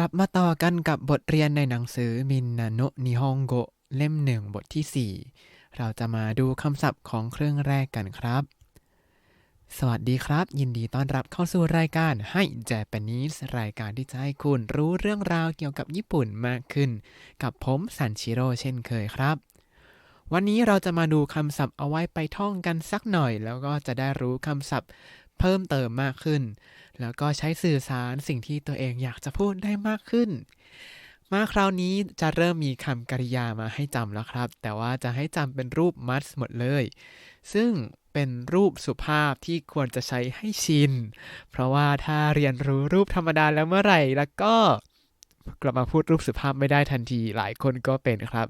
ลับมาต่อกันกับบทเรียนในหนังสือมินนาโนนิฮงโกเล่มหนึ่งบทที่ 4 เราจะมาดูคำศัพท์ของเครื่องแรกกันครับ สวัสดีครับ ยินดีต้อนรับเข้าสู่รายการให้แจแปนิสรายการที่จะให้คุณรู้เรื่องราวเกี่ยวกับญี่ปุ่นมากขึ้น กับผมซันชิโร่เช่นเคยครับ วันนี้เราจะมาดูคำศัพท์เอาไว้ไปท่องกันสักหน่อย แล้วก็จะได้รู้คำศัพท์ เพิ่มเติมมากขึ้น แล้วก็ใช้สื่อสารสิ่งที่ตัวเองอยากจะพูดได้มากขึ้น มาคราวนี้จะเริ่มมีคำกริยามาให้จำแล้วครับ แต่ว่าจะให้จำเป็นรูปมัสหมดเลย ซึ่งเป็นรูปสุภาพที่ควรจะใช้ให้ชิน เพราะว่าถ้าเรียนรู้รูปธรรมดาแล้วเมื่อไหร่ แล้วก็กลับมาพูดรูปสุภาพไม่ได้ทันทีหลายคนก็เป็นครับ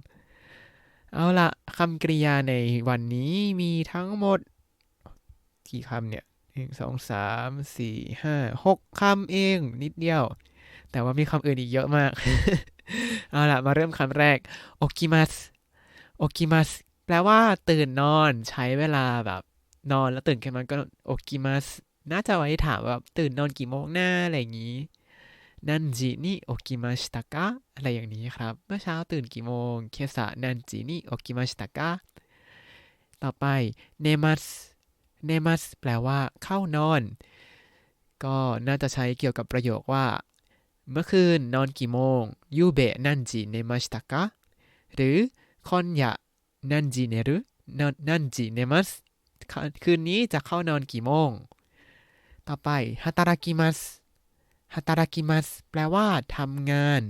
เอาละคำกริยาในวันนี้มีทั้งหมด กี่คำเนี่ย นึ่งสองสามสี่ห้าหกคำเองนิดเดียว แต่ว่ามีคำอื่นอีกเยอะมาก เอาละมาเริ่มคำแรกโอกิมัสโอกิมัสแปลว่าตื่นนอนใช้เวลาแบบนอนแล้วตื่นขึ้นมาก็โอกิมัสน่าจะไว้ถามว่าตื่นนอนกี่โมงหน้าอะไรอย่างนี้นันจินิโอกิมาชิตะกะอะไรอย่างนี้ครับ เมื่อเช้าตื่นกี่โมง เคสะนันจินิโอกิมาชิตะกะต่อไปเนมัส เนมัสแปลว่าเข้านอน ก็น่าจะใช้เกี่ยวกับประโยคว่า เมื่อคืนนอนกี่โมงยูเบะนันจิเนมาชิตะกะหรือคอนยะนันจิเนรุนันจิเนมัสคืนนี้จะเข้านอนกี่โมง ต่อไปฮาตารากิมัสฮาตารากิมัสแปลว่าทำงาน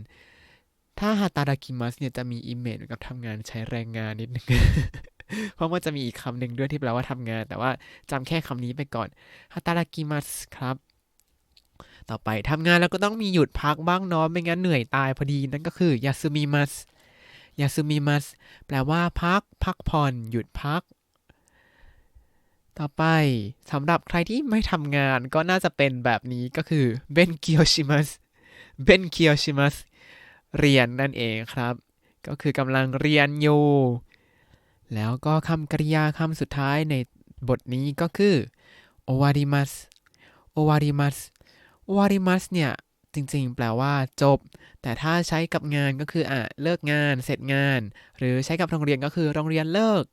ถ้าฮาตารากิมัสเนี่ยจะมีอิมเมจกับทำงานใช้แรงงานนิดนึง เพราะว่าจะมีอีกคำหนึ่งด้วยที่แปลว่าทำงาน แต่ว่าจำแค่คำนี้ไปก่อนฮาตารากิมัสครับ ต่อไปทำงานแล้วก็ต้องมีหยุดพักบ้างเนาะไม่งั้นเหนื่อยตายพอดีนั่นก็คือยาซึมิมัสยาซึมิมัสแปลว่าพัก พักผ่อน หยุดพัก ต่อไปสำหรับใครที่ไม่ทำงานก็น่าจะเป็นแบบนี้ก็คือเบนเคียวชิมัสเบนเคียวชิมัสเรียนนั่นเองครับ ก็คือกำลังเรียนอยู่ แล้วก็คำกริยาคำสุดท้ายในบทนี้ก็คือโอวาริมัสโอวาริมัสโอวาริมัสเนี่ยจริงๆ แปลว่าจบ แต่ถ้าใช้กับงานก็คืออะเลิกงานเสร็จงาน หรือใช้กับโรงเรียนก็คือโรงเรียนเลิก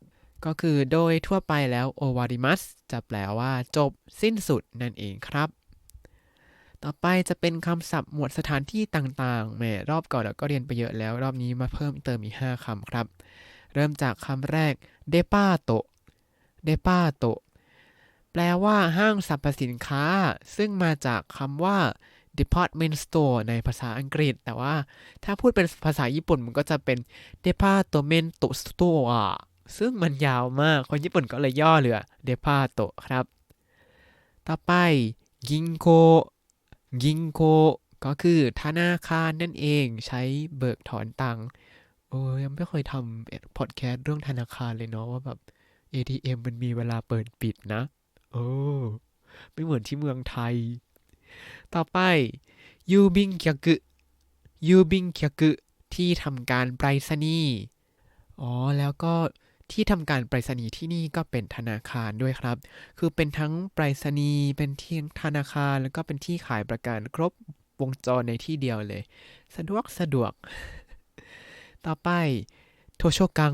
ก็คือโดยทั่วไปแล้วโอวาริมัสจะแปลว่าจบสิ้นสุดนั่นเองครับ ต่อไปจะเป็นคำศัพท์หมวดสถานที่ต่างๆแหมรอบก่อนเราก็เรียนไปเยอะแล้ว รอบนี้มาเพิ่มเติมอีก 5คำครับ เริ่มจากคำแรกเดปาโตเดปาโตแปลว่าห้างสรรพสินค้า ซึ่งมาจากคำว่า department store ในภาษาอังกฤษ แต่ว่าถ้าพูดเป็นภาษาญี่ปุ่นมันก็จะเป็น department store ซึ่งมันยาวมาก คนญี่ปุ่นก็เลยย่อเหลือ depato ครับ ต่อไปกิงโกกิงโกก็คือธนาคารนั่นเองใช้เบิกถอนตังค์ เออยังไม่เคยทำพอดแคสต์เรื่องธนาคารเลยเนาะว่าแบบ ATM มันมีเวลาเปิดปิดนะโอ้ไม่เหมือนที่เมืองไทย ต่อไปยูบิงเคียกุยูบิงเคียกุที่ทำการไปรษณีย์อ๋อ แล้วก็ที่ทำการไปรษณีย์ที่นี่ก็เป็นธนาคารด้วยครับ คือเป็นทั้งไปรษณีย์เป็นที่ธนาคารแล้วก็เป็นที่ขายประกันครบวงจรในที่เดียวเลย สะดวกสะดวก ต่อไป โทโชกัง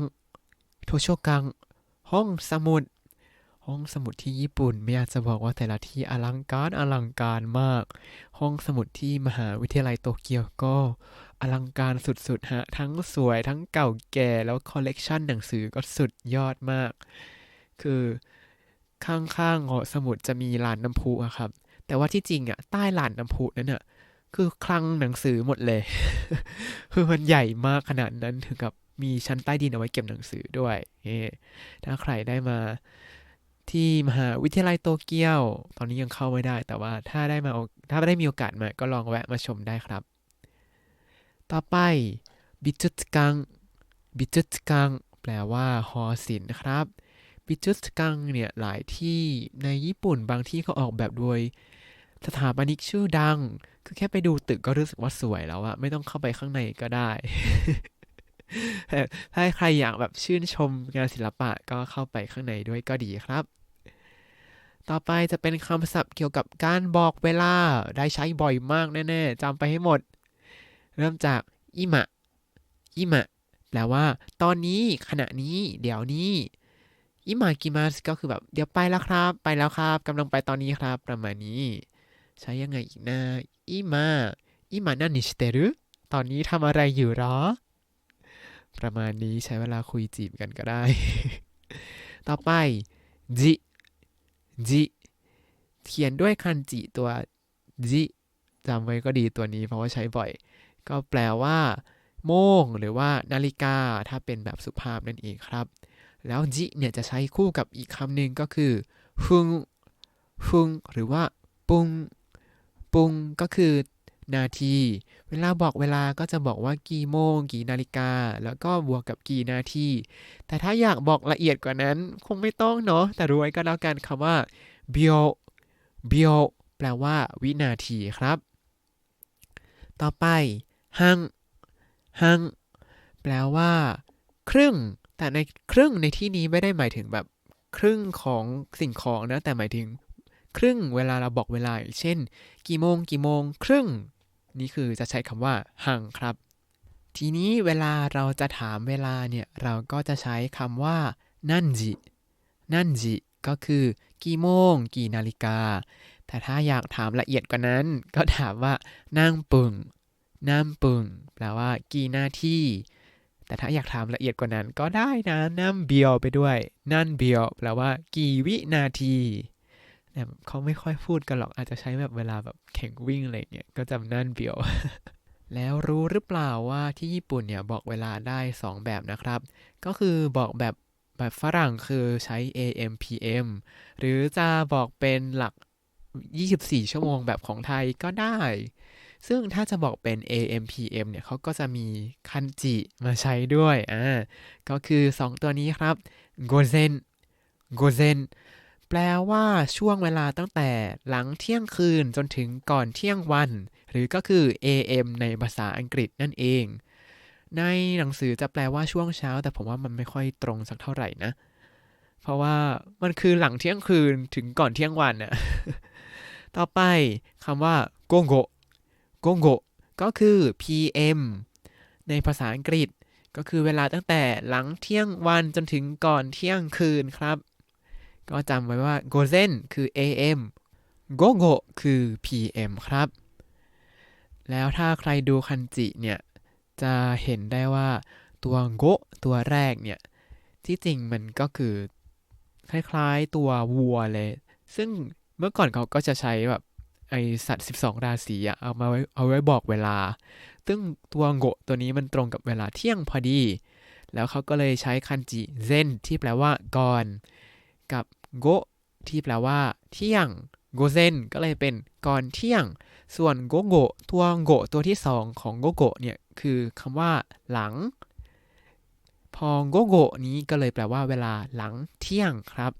โทโชกัง ห้องสมุด ห้องสมุดที่ญี่ปุ่น ไม่อยากจะบอกว่าแต่ละที่อลังการอลังการมาก ห้องสมุดที่มหาวิทยาลัยโตเกียวก็อลังการสุดๆฮะ ทั้งสวยทั้งเก่าแก่แล้วคอลเลกชันหนังสือก็สุดยอดมาก คือข้างๆหอสมุดจะมีลานน้ำพุอะครับ แต่ว่าที่จริงอะใต้ลานน้ำพุนั้นอะ คือคลังหนังสือหมดเลย คือมันใหญ่มากขนาดนั้นถึงกับมีชั้นใต้ดินเอาไว้เก็บหนังสือด้วยถ้าใครได้มาที่มหาวิทยาลัยโตเกียว ตอนนี้ยังเข้าไม่ได้ แต่ว่าถ้าได้มาถ้าได้มีโอกาสมาก็ลองแวะมาชมได้ครับ ต่อไปบิจุตกังบิจุตกังแปลว่าหอศิลป์ครับบิจุตกังเนี่ยหลายที่ในญี่ปุ่นบางที่เขาออกแบบโดย สถาปนิกชื่อดัง คือแค่ไปดูตึกก็รู้สึกว่าสวยแล้วอะไม่ต้องเข้าไปข้างในก็ได้ ถ้าใครอยากแบบชื่นชมงานศิลปะก็เข้าไปข้างในด้วยก็ดีครับ ต่อไปจะเป็นคำศัพท์เกี่ยวกับการบอกเวลาได้ใช้บ่อยมากแน่ๆจำไปให้หมด เริ่มจากอิมะอิมะแปลว่า ตอนนี้ขณะนี้ เดี๋ยวนี้อิมากิมัสก็คือแบบเดี๋ยวไปแล้วครับ ไปแล้วครับกำลังไปตอนนี้ครับ ประมาณนี้ ใช้ยังไงอีกนะอิมาอิมานันนิชเตรุตอนนี้ทำอะไรอยู่หรอ ประมาณนี้ใช้เวลาคุยจีบกันก็ได้ ต่อไปจิจิเขียนด้วยคันจิตัวจิจำไว้ก็ดีตัวนี้เพราะว่าใช้บ่อย ก็แปลว่าโมงหรือว่านาฬิกาถ้าเป็นแบบสุภาพนั่นเองครับ แล้วจิเนี่ยจะใช้คู่กับอีกคำหนึ่งก็คือฟุงฟุงหรือว่าปุง ปุงก็คือนาที เวลาบอกเวลาก็จะบอกว่ากี่โมง กี่นาฬิกา แล้วก็บวกกับกี่นาที แต่ถ้าอยากบอกละเอียดกว่านั้น คงไม่ต้องเนาะ แต่รู้ไว้ก็แล้วกันคำว่าเบียวเบียวแปลว่า วินาทีครับ ต่อไปหังหังแปลว่า ครึ่ง แต่ในครึ่งในที่นี้ไม่ได้หมายถึงแบบ ครึ่งของสิ่งของนะ แต่หมายถึง ครึ่งเวลาเราบอกเวลาเช่น กี่โมงกี่โมงครึ่ง นี่คือจะใช้คำว่าหังครับ ทีนี้เวลาเราจะถามเวลาเนี่ยเราก็จะใช้คำว่านั่นจินั่นจิก็คือกี่โมง กี่นาฬิกา แต่ถ้าอยากถามละเอียดกว่านั้น ก็ถามว่านั่งปึงนั่งปึงแปลว่า กี่นาทีแต่ถ้าอยากถามละเอียดกว่านั้นก็ได้นะนั่นเบียวไปด้วย นั่นเบียวแปลว่า กี่วินาที แต่เขาไม่ค่อยพูดกันหรอกอาจจะใช้แบบเวลาแบบแข่งวิ่งอะไรเงี้ยก็จำนั่นเบียว แล้วรู้หรือเปล่าว่าที่ญี่ปุ่นเนี่ยบอกเวลาได้ 2 แบบนะครับ ก็คือบอกแบบแบบฝรั่งคือใช้ AM PM หรือจะบอกเป็นหลัก 24 ชั่วโมงแบบของไทยก็ได้ ซึ่งถ้าจะบอกเป็น AM PM เนี่ยเขาก็จะมีคันจิมาใช้ด้วยอ่าก็คือ 2 ตัวนี้ครับโกเซนโกเซน แปลว่าช่วงเวลาตั้งแต่หลังเที่ยงคืนจนถึงก่อนเที่ยงวัน หรือก็คือ AM ในภาษาอังกฤษนั่นเอง ในหนังสือจะแปลว่าช่วงเช้า แต่ผมว่ามันไม่ค่อยตรงสักเท่าไหร่นะ เพราะว่ามันคือหลังเที่ยงคืนถึงก่อนเที่ยงวันน่ะต่อไปคำว่าโกโกโกโกก็คือ PM ในภาษาอังกฤษ ก็คือเวลาตั้งแต่หลังเที่ยงวันจนถึงก่อนเที่ยงคืนครับ ก็จำไว้ว่าโกเซนคือ AM โกโกคือ PM ครับ แล้วถ้าใครดูคันจิเนี่ย จะเห็นได้ว่าตัวโกตัวแรกเนี่ย ที่จริงมันก็คือ คล้ายๆตัววัวเลย ซึ่งเมื่อก่อนเขาก็จะใช้แบบไอสัตว์ 12 ราศีอะเอามาไว้เอาไว้บอกเวลา ซึ่งตัวโกะตัวนี้มันตรงกับเวลาเที่ยงพอดี แล้วเขาก็เลยใช้คันจิเซนที่แปลว่าก่อน กับโกะที่แปลว่า เที่ยงโกเซนก็เลยเป็นก่อนเที่ยง ส่วนโกโกตัวโกตัวที่สองของโกโกเนี่ยคือคำว่า หลัง พอโกโกนี้ก็เลยแปลว่า เวลาหลังเที่ยงครับ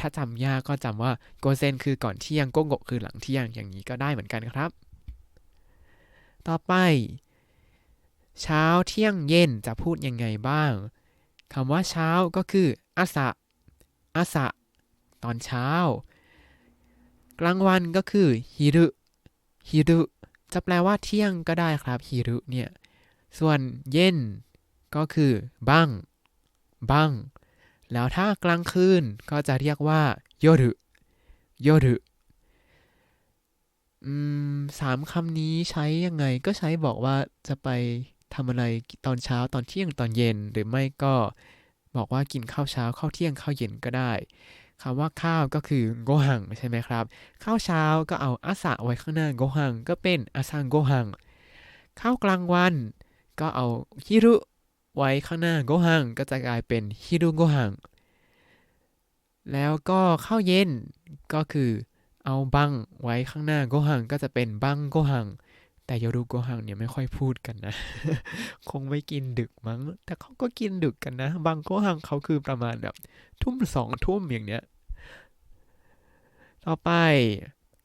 ถ้าจำยากก็จำว่าโกเซนคือก่อนเที่ยงโกโกคือหลังเที่ยงอย่างนี้ก็ได้เหมือนกันครับ ต่อไป เช้าเที่ยงเย็นจะพูดยังไงบ้างคำว่าเช้าก็คืออาสะ อาสะ ตอนเช้า กลางวันก็คือฮิรุฮิรุจะแปลว่าเที่ยงก็ได้ครับฮิรุเนี่ย ส่วนเย็นก็คือบังบังแล้วถ้ากลางคืนก็จะเรียกว่าโยรุโยรุอืมสามคำนี้ใช้ยังไงก็ใช้บอกว่าจะไปทำอะไรตอนเช้าตอนเที่ยงตอนเย็นหรือไม่ก็ บอกว่ากินข้าวเช้าข้าวเที่ยงข้าวเย็นก็ได้คำว่าข้าวก็คือโกหังใช่ไหมครับ ข้าวเช้าก็เอาอาสะไว้ข้างหน้าโกหังก็เป็นอาซังโกหัง ข้าวกลางวัน ก็เอาฮิรุไว้ข้างหน้าโกหังก็จะกลายเป็นฮิรุโกหัง แล้วก็ข้าวเย็นก็คือเอาบังไว้ข้างหน้าโกหังก็จะเป็นบังโกหัง แต่ยรุโกหังเนี่ยไม่ค่อยพูดกันนะ คงไม่กินดึกมั้ง แต่เขาก็กินดึกกันนะบังโกหังเขาคือประมาณแบบ ทุ่มสองทุ่มอย่างเนี้ย ต่อไป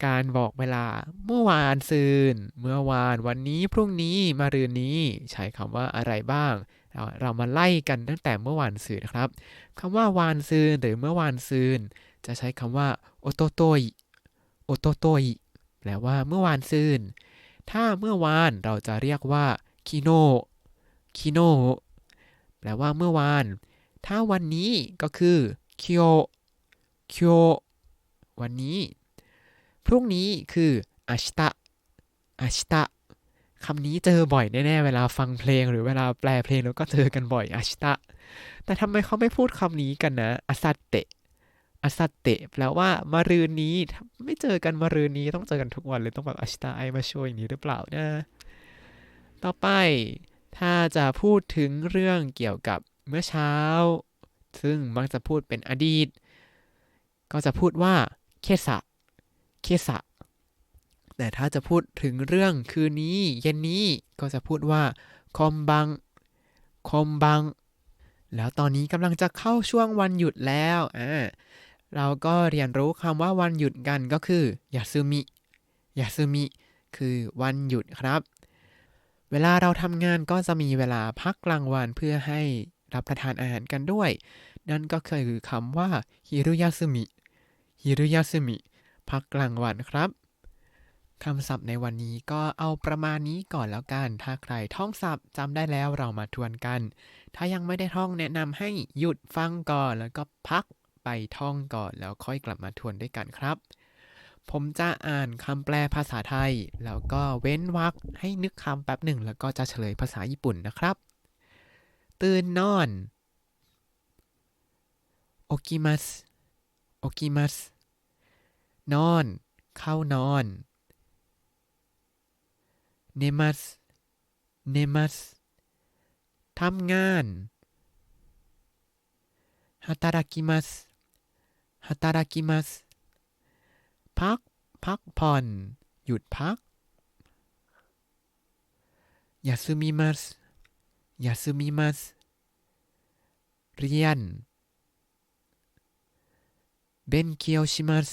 การบอกเวลาเมื่อวานซืน เมื่อวานวันนี้พรุ่งนี้มารืนนี้ใช้คำว่าอะไรบ้าง เรามาไล่กันตั้งแต่เมื่อวานซืนนะครับคำว่าวานซืนหรือเมื่อวานซืน จะใช้คำว่าโอโตโตยโอโตโตยแปลว่าเมื่อวานซืน ถ้าเมื่อวานเราจะเรียกว่าคิโนคิโนแปลว่าเมื่อวาน ถ้าวันนี้ก็คือคิโอคิโอวันนี้ พรุ่งนี้คืออาชิตะอาชิตะคำนี้เจอบ่อยแน่ๆ เวลาฟังเพลงหรือเวลาแปลเพลงแล้วก็เจอกันบ่อยอาชิตะ แต่ทำไมเขาไม่พูดคำนี้กันนะอาซาเตะ อาซาเตะแปลว่ามารืนนี้ไม่เจอกันมารืนนี้ต้องเจอกันทุกวันเลยต้องแบบอาชิตะไอมาช่วยอย่างนี้หรือเปล่านะ ต่อไปถ้าจะพูดถึงเรื่องเกี่ยวกับเมื่อเช้า ซึ่งมักจะพูดเป็นอดีต ก็จะพูดว่าเคสะเคสะแต่ถ้าจะพูดถึงเรื่องคืนนี้ เย็นนี้ก็จะพูดว่าคอมบังคอมบัง แล้วตอนนี้กำลังจะเข้าช่วงวันหยุดแล้วอ่า เราก็เรียนรู้คำว่าวันหยุดกันก็คือยาซึมิยาซึมิคือวันหยุดครับ เวลาเราทำงานก็จะมีเวลาพักกลางวันเพื่อให้รับประทานอาหารกันด้วย นั่นก็คือคำว่าฮิรุยาซึมิฮิรุยาซึมิพักกลางวันครับคำศัพท์ในวันนี้ก็เอาประมาณนี้ก่อนแล้วกัน ถ้าใครท่องศัพท์จำได้แล้วเรามาทวนกัน ถ้ายังไม่ได้ท่องแนะนำให้หยุดฟังก่อนแล้วก็พัก ไปท่องก่อนแล้วค่อยกลับมาทวนด้วยกันครับ ผมจะอ่านคำแปลภาษาไทย แล้วก็เว้นวรรคให้นึกคำแป๊บหนึ่ง แล้วก็จะเฉลยภาษาญี่ปุ่นนะครับ ตื่นนอนโอกิมัสโอกิมัสนอน เข้านอนเนมัสเนมัสทำงานฮาตา รากิมัตารากิมัสพัก พักผ่อน หยุดพักยาซึมิมัสยาซึมิมัสเรียนเบนเคียวชิมัส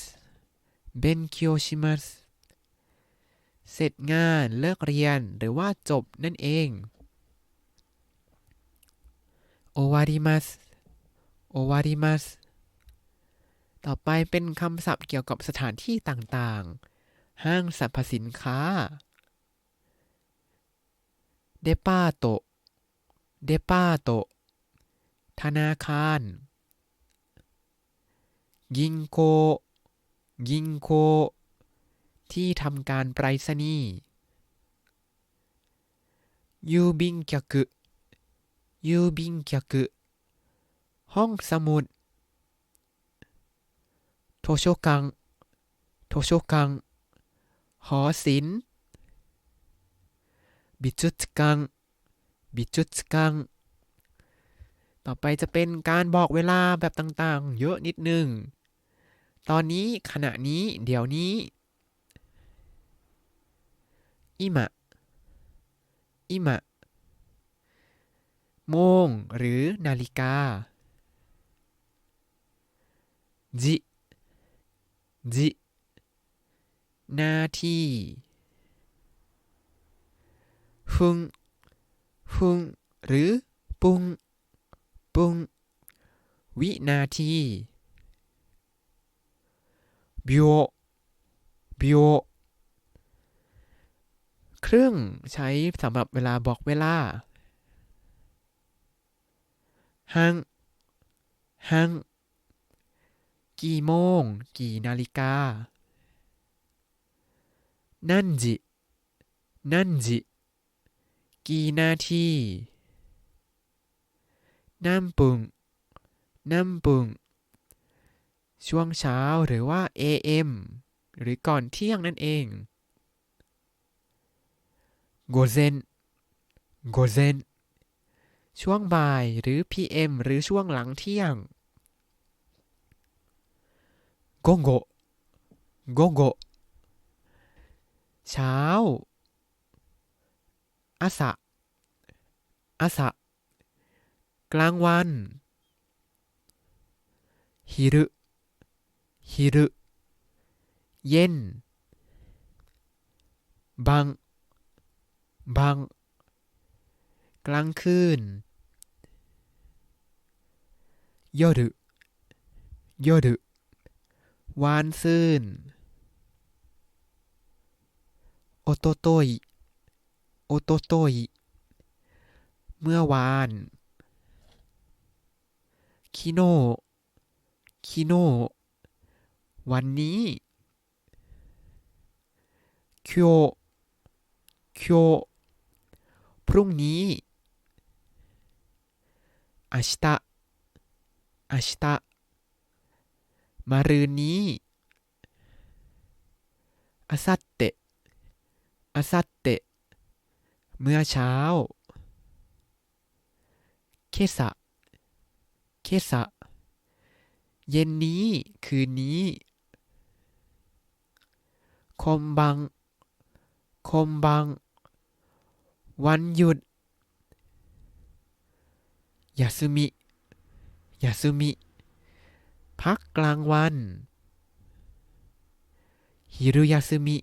เบนเคียวชิมัสเสร็จงานเลิกเรียนหรือว่าจบนั่นเองโอวาริมัสโอวาริมัส ต่อไปเป็นคำศัพท์เกี่ยวกับสถานที่ต่างๆ ห้างสรรพสินค้า เดปาโต เดปาโต ธนาคาร ยิงโก ยิงโก ที่ทำการไปรษณีย์ ยูบิงเกียกยูบิงเกีกห้องสมุด โทโชกัง โทโชกัง หอศิลป์บิจุตกัง บิจุตกัง ต่อไปจะเป็นการบอกเวลาแบบต่างๆ เยอะนิดนึง ตอนนี้ขณะนี้ เดี๋ยวนี้今今โมงหรือนาฬิกาจิ จินาทีฟุงฟุงหรือปุงปุงวินาทีบิโอบิโอเครื่องใช้สำหรับเวลาบอกเวลาหังหัง กี่โมง กี่นาฬิกา นั่นจิ นั่นจิ กี่นาทีน้ำปุงน้ำปุงช่วงเช้าหรือว่า AM หรือก่อนเที่ยงนั่นเองโกเซนโกเซนช่วงบ่ายหรือ PM หรือช่วงหลังเที่ยง โกโกโกโกเช้าอาสะอาสะกลางวันฮิรุฮิรุเย็นบังบางกลางคืนยอ ดึยอดึวานซื่นโอโตโตยโอโตโตย เมื่อวานคิโนคิโนวันนี้今日今日พรุ่งนี้明日明日 มารืนนี้อาซาเตะอาซาเตะเมื่อเช้า เคสะ เคสะ เย็นนี้ คืนนี้ คมบัง คมบัง วันหยุด ยาสุมิ ยาสุมิ พักกลางวันฮิรุยาสุมิ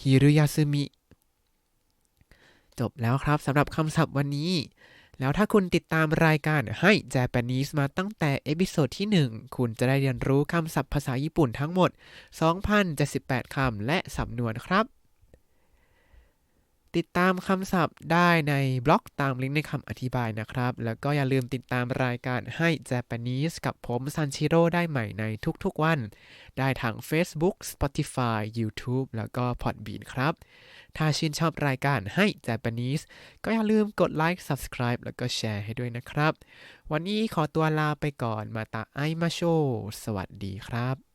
ฮิรุยาสุมิจบแล้วครับสำหรับคำศัพท์วันนี้ แล้วถ้าคุณติดตามรายการให้ Japanese มาตั้งแต่เอพิโซดที่ 1 คุณจะได้เรียนรู้คำศัพท์ภาษาญี่ปุ่นทั้งหมด 2,078คำและสำนวนครับ ติดตามคำศัพท์ได้ในบล็อกตามลิงก์ในคำอธิบายนะครับ แล้วก็อย่าลืมติดตามรายการให้ Japanese กับผมซันชิโร่ได้ใหม่ในทุกๆวัน ได้ทาง Facebook Spotify YouTube แล้วก็ Podbean ครับ ถ้าชื่นชอบรายการให้ Japanese ก็อย่าลืมกดไลค์ Subscribe แล้วก็แชร์ให้ด้วยนะครับ วันนี้ขอตัวลาไปก่อนมาตาไอมาโช สวัสดีครับ